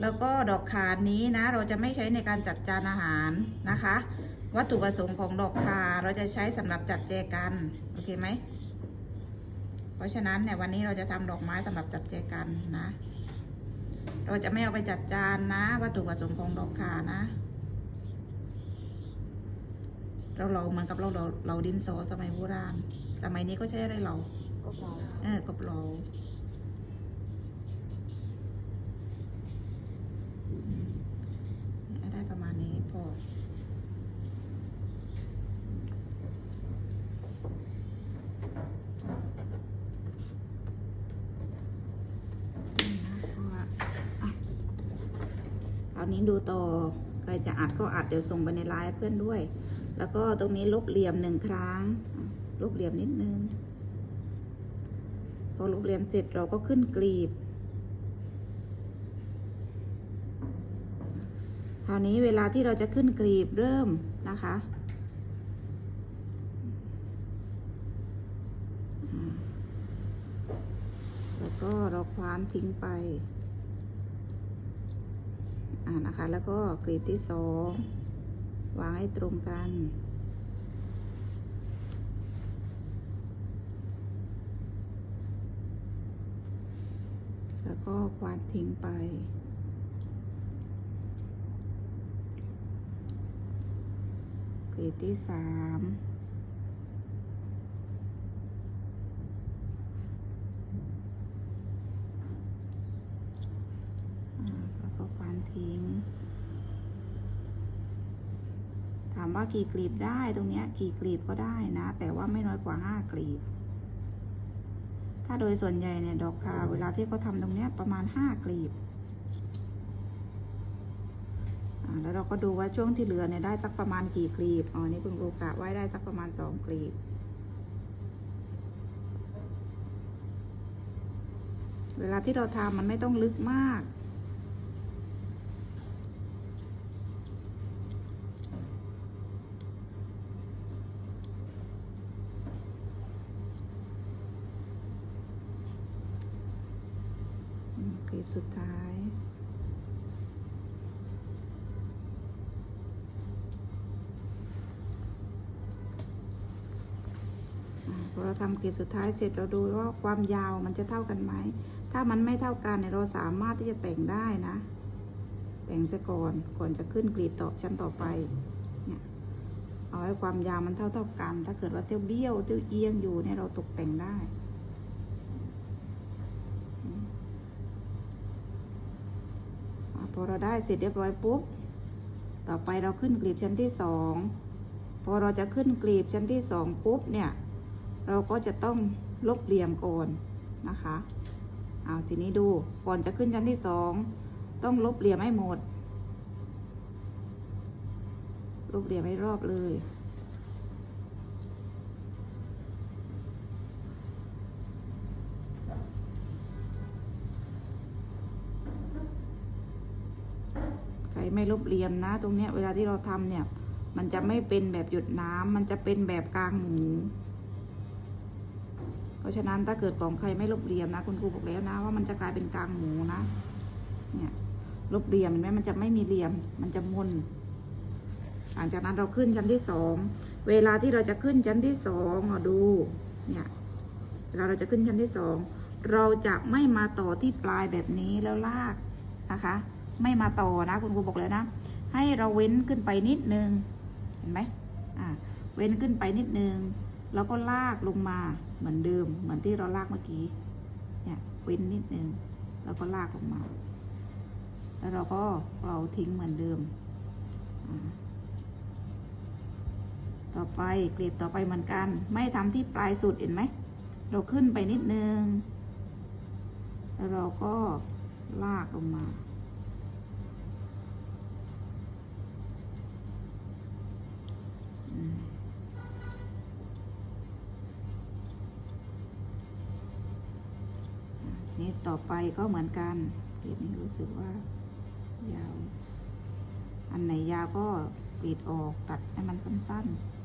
แล้วก็ดอกขานี้นะ เราจะไม่ใช้ในการจัดจานอาหารนะคะ วัตถุประสงค์ของดอกขาเราจะใช้สำหรับจัดแจกันโอเคไหมเพราะฉะนั้นเนี่ยวันนี้เราจะทำดอกไม้สำหรับจัดแจกันนะ เราจะไม่เอาไปจัดจานนะ วัตถุประสงค์ของดอกขานะเราเราเหมือนกับเราเราเราดินสอสมัยโบราณสมัยนี้ก็ใช้อะไรเราก็พอเออกบเราเนี่ยได้ประมาณนี้พอ นี่นะเพราะว่าอะคราว นี้ดูต่อใครจะอัดก็อัดเดี๋ยวส่งไปในไลน์เพื่อนด้วย แล้วก็ตรงนี้ลบเหลี่ยมหนึ่งครั้ง ลบเหลี่ยมนิดนึง พอลบเหลี่ยมเสร็จเราก็ขึ้นกลีบ คราวนี้เวลาที่เราจะขึ้นกลีบเริ่มนะคะแล้วก็เราคว้านทิ้งไป อ่านะคะ แล้วก็กลีบที่สองวางให้ตรงกัน แล้วก็ควานทิ้งไปกรีดที่สามอ่าแล้วก็ควาน ทิ้ง ถามว่ากี่กลีบได้ตรงนี้กี่กลีบก็ได้นะ แต่ว่าไม่น้อยกว่าห้ากลีบ ถ้าโดยส่วนใหญ่เนี่ยดอกคาเวลาที่เขาทำตรงนี้ประมาณห้ากลีบแล้วเราก็ดูว่าช่วงที่เหลือเนี่ยได้สักประมาณกี่กลีบ อ๋อ นี่คุณครูกะไว้ได้สักประมาณสองกลีบ เวลาที่เราทำมันไม่ต้องลึกมาก อืมค ลิปสุดท้าย พอเราทำคลิปสุดท้ายเสร็จเราดูว่าความยาวมันจะเท่ากันไหม ถ้ามันไม่เท่ากันเนี่ยเราสามารถที่จะแต่งได้นะ แต่งซะก่อนก่อนจะขึ้นกลีบต่อชั้นต่อไปเนี่ยเอาให้ความยาวมันเท่าเท่าๆกัน ถ้าเกิดว่าเตี้ยวเบี้ยวเตี้ยวเอียงอยู่เนี่ยเราตกแต่งได้ อ่า พอเราได้เสร็จเรียบร้อยปุ๊บ ต่อไปเราขึ้นกลีบชั้นที่สองพอเราจะขึ้นกลีบชั้นที่สองปุ๊บเนี่ย เราก็จะต้องลบเหลี่ยมก่อนนะคะเอาทีนี้ดูก่อนจะขึ้นชั้นที่สองต้องลบเหลี่ยมให้หมด ลบเหลี่ยมให้รอบเลย ไม่ลบเหลี่ยมนะ ตรงเนี้ยเวลาที่เราทำเนี่ย มันจะไม่เป็นแบบหยดน้ำมันจะเป็นแบบกลางหมูเพราะฉะนั้นถ้าเกิดของใครไม่ลบเหลี่ยมนะ คุณครูบอกแล้วนะ ว่ามันจะกลายเป็นกลางหมูนะ เนี่ยลบเหลี่ยมเห็นไหมมันจะไม่มีเหลี่ยม มันจะมนหลังจากนั้นเราขึ้นชั้นที่สองเวลาที่เราจะขึ้นชั้นที่สองอะดู เนี่ยเวลาเราจะขึ้นชั้นที่สองเราจะไม่มาต่อที่ปลายแบบนี้แล้วลากนะคะ ไม่มาต่อนะคุณครูบอกเลยนะ ให้เราเว้นขึ้นไปนิดนึงเห็นไหมอ่าเว้นขึ้นไปนิดนึง แล้วก็ลากลงมาเหมือนเดิม เหมือนที่เราลากเมื่อกี้เนี่ยเว้นนิดนึง แล้วก็ลากลงมา แล้วเราก็เราทิ้งเหมือนเดิม ต่อไปกลีบต่อไปเหมือนกัน ไม่ทำที่ปลายสุดเห็นไหม เราขึ้นไปนิดนึง แล้วเราก็ลากลงมา อืม นี้ต่อไปก็เหมือนกันปีดนี้รู้สึกว่ายาว อันไหนยาวก็ปีดออกตัดให้มันสั้นๆ